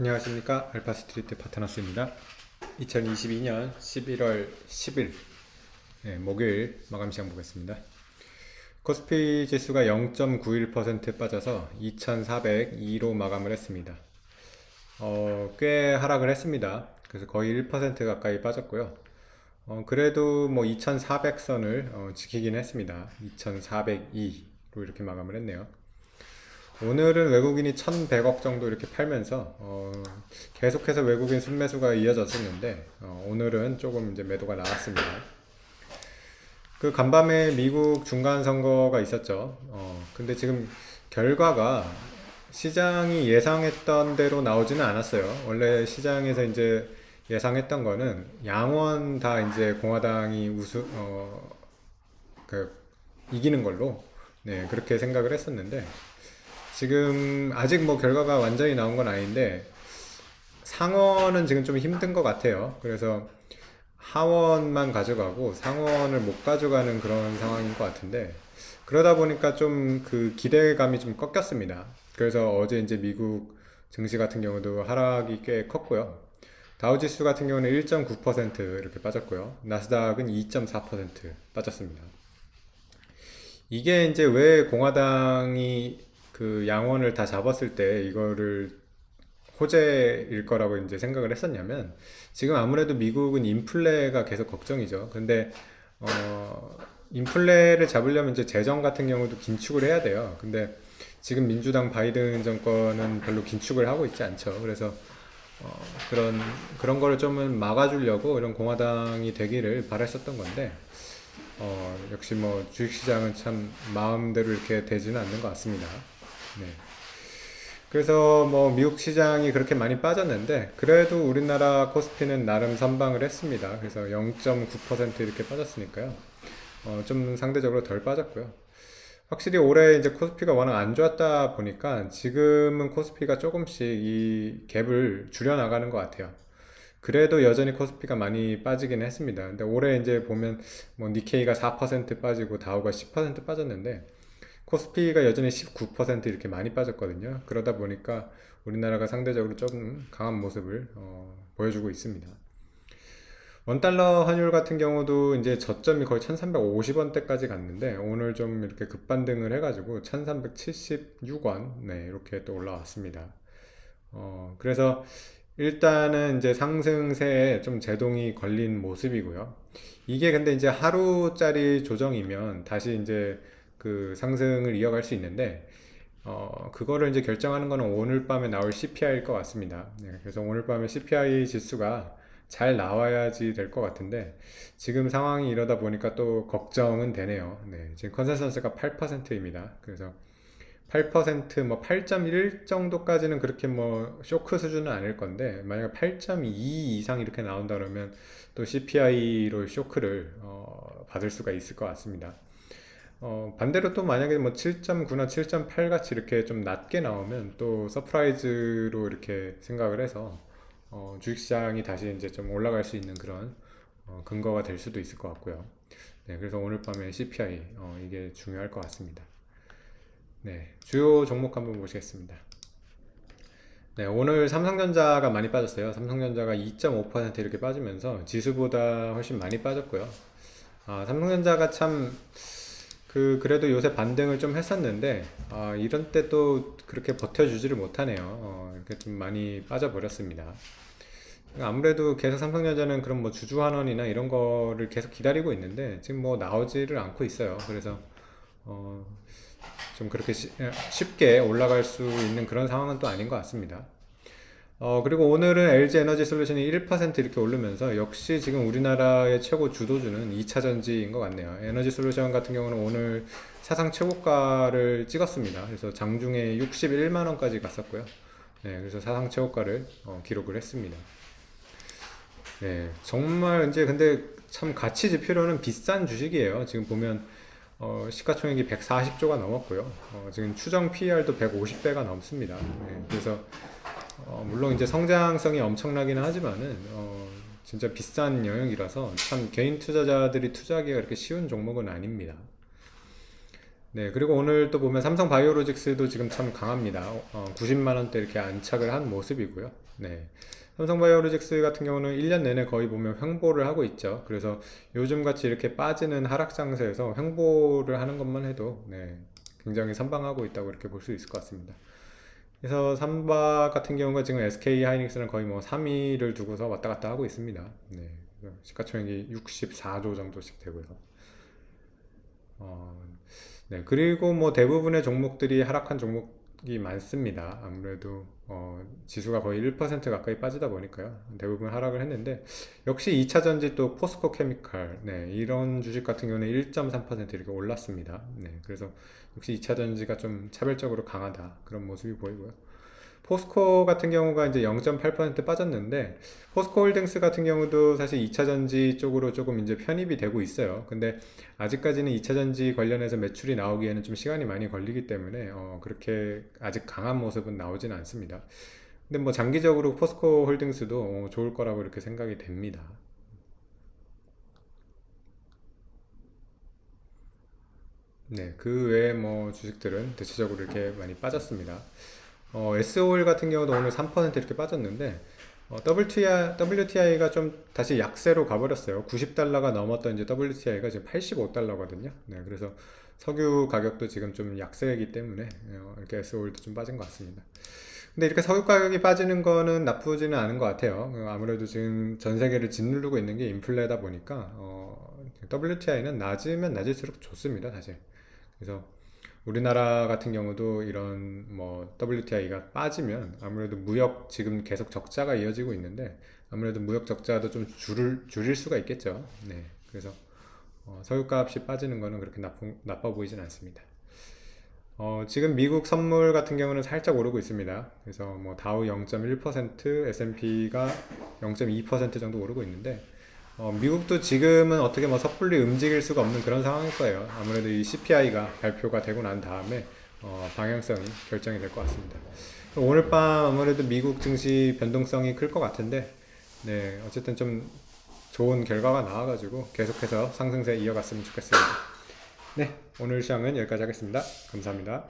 안녕하십니까? 알파스트리트 파트너스입니다. 2022년 11월 10일 네, 목요일 마감 시장 보겠습니다. 코스피 지수가 0.91% 빠져서 2402로 마감을 했습니다. 어, 꽤 하락을 했습니다. 그래서 거의 1% 가까이 빠졌고요. 어, 그래도 뭐 2400선을 어, 지키긴 했습니다. 2402로 이렇게 마감을 했네요 오늘은 외국인이 1100억 정도 이렇게 팔면서 어, 계속해서 외국인 순매수가 이어졌었는데 어, 오늘은 조금 이제 매도가 나왔습니다. 그 간밤에 미국 중간 선거가 있었죠. 어, 근데 지금 결과가 시장이 예상했던 대로 나오지는 않았어요. 원래 시장에서 이제 예상했던 거는 양원 다 이제 공화당이 우수 어, 그 이기는 걸로 네, 그렇게 생각을 했었는데 지금 아직 뭐 결과가 완전히 나온 건 아닌데 상원은 지금 좀 힘든 것 같아요. 그래서 하원만 가져가고 상원을 못 가져가는 그런 상황인 것 같은데 그러다 보니까 좀 그 기대감이 좀 꺾였습니다. 그래서 어제 이제 미국 증시 같은 경우도 하락이 꽤 컸고요. 다우지수 같은 경우는 1.9% 이렇게 빠졌고요. 나스닥은 2.4% 빠졌습니다. 이게 이제 왜 공화당이 그 양원을 다 잡았을 때 이거를 호재일 거라고 이제 생각을 했었냐면 지금 아무래도 미국은 인플레가 계속 걱정이죠. 근데 어 인플레를 잡으려면 이제 재정 같은 경우도 긴축을 해야 돼요. 근데 지금 민주당 바이든 정권은 별로 긴축을 하고 있지 않죠. 그래서 어 그런 그런 거를 좀 막아주려고 이런 공화당이 되기를 바랬었던 건데 어 역시 뭐 주식시장은 참 마음대로 이렇게 되지는 않는 것 같습니다. 네. 그래서 뭐 미국 시장이 그렇게 많이 빠졌는데 그래도 우리나라 코스피는 나름 선방을 했습니다. 그래서 0.9% 이렇게 빠졌으니까요. 어, 좀 상대적으로 덜 빠졌고요. 확실히 올해 이제 코스피가 워낙 안 좋았다 보니까 지금은 코스피가 조금씩 이 갭을 줄여 나가는 것 같아요. 그래도 여전히 코스피가 많이 빠지긴 했습니다. 근데 올해 이제 보면 뭐 니케이가 4% 빠지고 다우가 10% 빠졌는데 코스피가 여전히 19% 이렇게 많이 빠졌거든요. 그러다 보니까 우리나라가 상대적으로 조금 강한 모습을 어, 보여주고 있습니다. 원달러 환율 같은 경우도 이제 저점이 거의 1350원대까지 갔는데 오늘 좀 이렇게 급반등을 해가지고 1376원 네 이렇게 또 올라왔습니다. 어, 그래서 일단은 이제 상승세에 좀 제동이 걸린 모습이고요. 이게 근데 이제 하루짜리 조정이면 다시 이제 그 상승을 이어갈 수 있는데 어, 그거를 이제 결정하는 거는 오늘 밤에 나올 CPI일 것 같습니다. 네, 그래서 오늘 밤에 CPI 지수가 잘 나와야지 될 것 같은데 지금 상황이 이러다 보니까 또 걱정은 되네요. 네, 지금 컨센서스가 8%입니다. 그래서 8%뭐 8.1 정도까지는 그렇게 뭐 쇼크 수준은 아닐 건데 만약 8.2 이상 이렇게 나온다 그러면 또 CPI로 쇼크를 어, 받을 수가 있을 것 같습니다. 어, 반대로 또 만약에 뭐 7.9나 7.8 같이 이렇게 좀 낮게 나오면 또 서프라이즈로 이렇게 생각을 해서 어, 주식시장이 다시 이제 좀 올라갈 수 있는 그런 어, 근거가 될 수도 있을 것 같고요. 네, 그래서 오늘 밤에 CPI 어, 이게 중요할 것 같습니다. 네, 주요 종목 한번 보시겠습니다. 네, 오늘 삼성전자가 많이 빠졌어요. 삼성전자가 2.5% 이렇게 빠지면서 지수보다 훨씬 많이 빠졌고요. 아, 삼성전자가 참 그 그래도 요새 반등을 좀 했었는데 아, 이런 때 또 그렇게 버텨주지를 못하네요. 어, 이렇게 좀 많이 빠져버렸습니다. 아무래도 계속 삼성전자는 그런 뭐 주주 환원이나 이런 거를 계속 기다리고 있는데 지금 뭐 나오지를 않고 있어요. 그래서 어, 좀 그렇게 시, 쉽게 올라갈 수 있는 그런 상황은 또 아닌 것 같습니다. 어, 그리고 오늘은 LG 에너지 솔루션이 1% 이렇게 오르면서 역시 지금 우리나라의 최고 주도주는 2차 전지인 것 같네요. 에너지 솔루션 같은 경우는 오늘 사상 최고가를 찍었습니다. 그래서 장중에 61만원까지 갔었고요. 네, 그래서 사상 최고가를 어, 기록을 했습니다. 네, 정말 이제 근데 참 가치 지표로는 비싼 주식이에요. 지금 보면 어, 시가총액이 140조가 넘었고요. 어, 지금 추정 PER도 150배가 넘습니다. 네, 그래서 어, 물론 이제 성장성이 엄청나기는 하지만은 어, 진짜 비싼 영역이라서 참 개인 투자자들이 투자하기가 그렇게 쉬운 종목은 아닙니다. 네, 그리고 오늘 또 보면 삼성 바이오로직스도 지금 참 강합니다. 어, 90만 원대 이렇게 안착을 한 모습이고요. 네. 삼성 바이오로직스 같은 경우는 1년 내내 거의 보면 횡보를 하고 있죠. 그래서 요즘 같이 이렇게 빠지는 하락 장세에서 횡보를 하는 것만 해도 네, 굉장히 선방하고 있다고 이렇게 볼 수 있을 것 같습니다. 그래서 삼바 같은 경우가 지금 SK 하이닉스는 거의 뭐 3위를 두고서 왔다 갔다 하고 있습니다. 네. 시가총액이 64조 정도씩 되고요. 어, 네, 그리고 뭐 대부분의 종목들이 하락한 종목 이 많습니다. 아무래도 어, 지수가 거의 1% 가까이 빠지다 보니까요. 대부분 하락을 했는데 역시 2차 전지 또 포스코 케미칼 네, 이런 주식 같은 경우는 1.3% 이렇게 올랐습니다. 네, 그래서 역시 2차 전지가 좀 차별적으로 강하다 그런 모습이 보이고요. 포스코 같은 경우가 이제 0.8% 빠졌는데 포스코 홀딩스 같은 경우도 사실 2차 전지 쪽으로 조금 이제 편입이 되고 있어요. 근데 아직까지는 2차 전지 관련해서 매출이 나오기에는 좀 시간이 많이 걸리기 때문에 어, 그렇게 아직 강한 모습은 나오진 않습니다. 근데 뭐 장기적으로 포스코 홀딩스도 어, 좋을 거라고 이렇게 생각이 됩니다. 네, 그 외에 뭐 주식들은 대체적으로 이렇게 많이 빠졌습니다. 어, SOL 같은 경우도 오늘 3% 이렇게 빠졌는데 어, WTI, WTI가 좀 다시 약세로 가버렸어요. 90달러가 넘었던 이제 WTI가 지금 85달러거든요. 네, 그래서 석유 가격도 지금 좀 약세이기 때문에 어, 이렇게 SOL도 좀 빠진 것 같습니다. 근데 이렇게 석유 가격이 빠지는 거는 나쁘지는 않은 것 같아요. 어, 아무래도 지금 전 세계를 짓누르고 있는 게 인플레다 보니까 어, WTI는 낮으면 낮을수록 좋습니다, 사실. 그래서 우리나라 같은 경우도 이런 뭐 WTI가 빠지면 아무래도 무역 지금 계속 적자가 이어지고 있는데 아무래도 무역 적자도 좀 줄을 줄일 수가 있겠죠. 네. 그래서 어, 석유값이 빠지는 거는 그렇게 나쁜, 나빠 보이진 않습니다. 어, 지금 미국 선물 같은 경우는 살짝 오르고 있습니다. 그래서 뭐 다우 0.1%, S&P가 0.2% 정도 오르고 있는데 어, 미국도 지금은 어떻게 뭐 섣불리 움직일 수가 없는 그런 상황일 거예요. 아무래도 이 CPI가 발표가 되고 난 다음에 어, 방향성이 결정이 될 것 같습니다. 오늘 밤 아무래도 미국 증시 변동성이 클 것 같은데, 네, 어쨌든 좀 좋은 결과가 나와가지고 계속해서 상승세 이어갔으면 좋겠습니다. 네, 오늘 시황은 여기까지 하겠습니다. 감사합니다.